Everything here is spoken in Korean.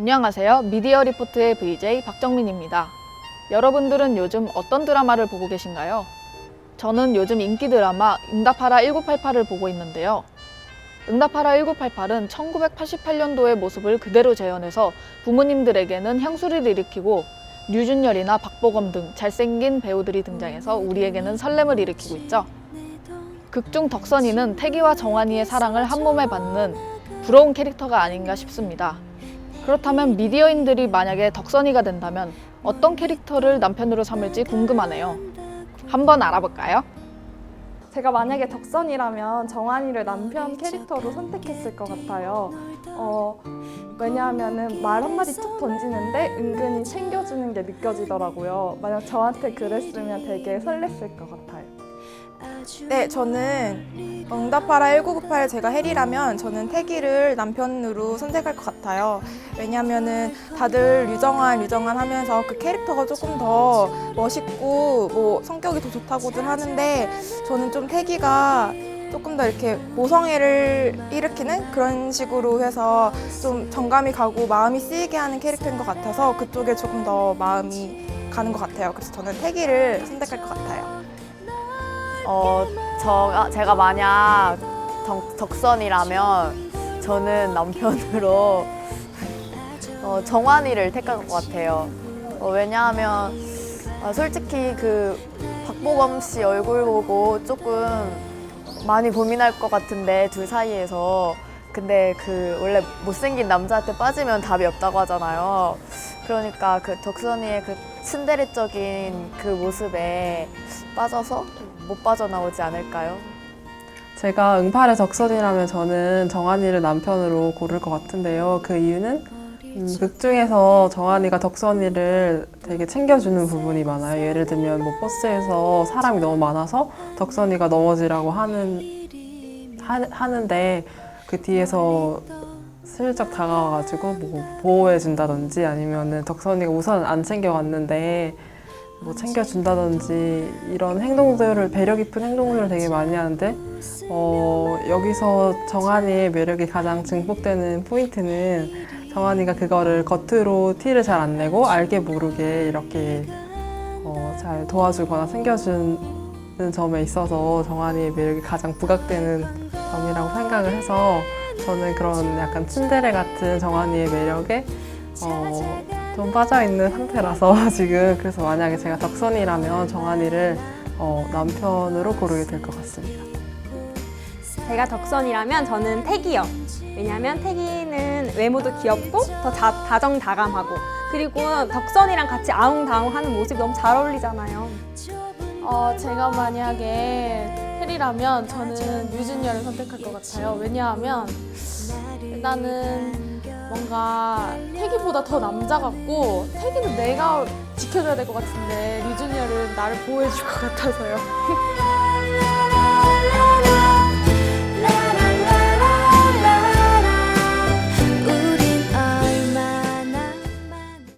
안녕하세요. 미디어 리포트의 VJ 박정민입니다. 여러분들은 요즘 어떤 드라마를 보고 계신가요? 저는 요즘 인기 드라마 응답하라 1988을 보고 있는데요. 응답하라 1988은 1988년도의 모습을 그대로 재현해서 부모님들에게는 향수를 일으키고 류준열이나 박보검 등 잘생긴 배우들이 등장해서 우리에게는 설렘을 일으키고 있죠. 극중 덕선이는 태기와 정환이의 사랑을 한 몸에 받는 부러운 캐릭터가 아닌가 싶습니다. 그렇다면 미디어인들이 만약에 덕선이가 된다면 어떤 캐릭터를 남편으로 삼을지 궁금하네요. 한번 알아볼까요? 제가 만약에 덕선이라면 정한이를 남편 캐릭터로 선택했을 것 같아요. 어, 왜냐하면은 말 한마디 툭 던지는데 은근히 챙겨주는 게 느껴지더라고요. 만약 저한테 그랬으면 되게 설렜을 것 같아요. 네, 저는 응답하라 1998 제가 혜리라면 저는 태기를 남편으로 선택할 것 같아요. 왜냐면은 다들 유정한 유정한 하면서 그 캐릭터가 조금 더 멋있고 뭐 성격이 더 좋다고들 하는데 저는 좀 태기가 조금 더 이렇게 모성애를 일으키는 그런 식으로 해서 좀 정감이 가고 마음이 쓰이게 하는 캐릭터인 것 같아서 그쪽에 조금 더 마음이 가는 것 같아요. 그래서 저는 태기를 선택할 것 같아요. 어, 저, 제가 만약 덕, 덕선이라면 저는 남편으로 어, 정환이를 택할 것 같아요. 어, 왜냐하면 아, 솔직히 그 박보검 씨 얼굴 보고 조금 많이 고민할 것 같은데 둘 사이에서 근데 그 원래 못생긴 남자한테 빠지면 답이 없다고 하잖아요. 그러니까 그 덕선이의 그 츤데레적인 그 모습에 빠져서 못 빠져나오지 않을까요? 제가 응팔의 덕선이라면 저는 정한이를 남편으로 고를 것 같은데요. 그 이유는 음, 극 중에서 정한이가 덕선이를 되게 챙겨주는 부분이 많아요. 예를 들면 뭐 버스에서 사람이 너무 많아서 덕선이가 넘어지라고 하는 하, 하는데 그 뒤에서 슬쩍 다가와가지고 뭐 보호해 준다든지 아니면은 덕선이가 우선 안 챙겨갔는데 뭐 챙겨준다든지 이런 행동들을 배려 깊은 행동들을 되게 많이 하는데 어, 여기서 정한이의 매력이 가장 증폭되는 포인트는 정한이가 그거를 겉으로 티를 잘 안 내고 알게 모르게 이렇게 어, 잘 도와주거나 챙겨주는 점에 있어서 정한이의 매력이 가장 부각되는 점이라고 생각을 해서 저는 그런 약간 츤데레 같은 정한이의 매력에 어, 좀 빠져있는 상태라서 지금 그래서 만약에 제가 덕선이라면 정한이를 어, 남편으로 고르게 될 것 같습니다. 제가 덕선이라면 저는 태기요. 왜냐하면 태기는 외모도 귀엽고 더 자- 다정다감하고 그리고 덕선이랑 같이 아웅다웅하는 모습이 너무 잘 어울리잖아요. 어, 제가 만약에 혜리라면 저는 유준열을 선택할 것 같아요. 왜냐하면 일단은 뭔가 태기보다 더 남자 같고 태기는 내가 지켜줘야 될 것 같은데 류준열은 나를 보호해줄 것 같아서요.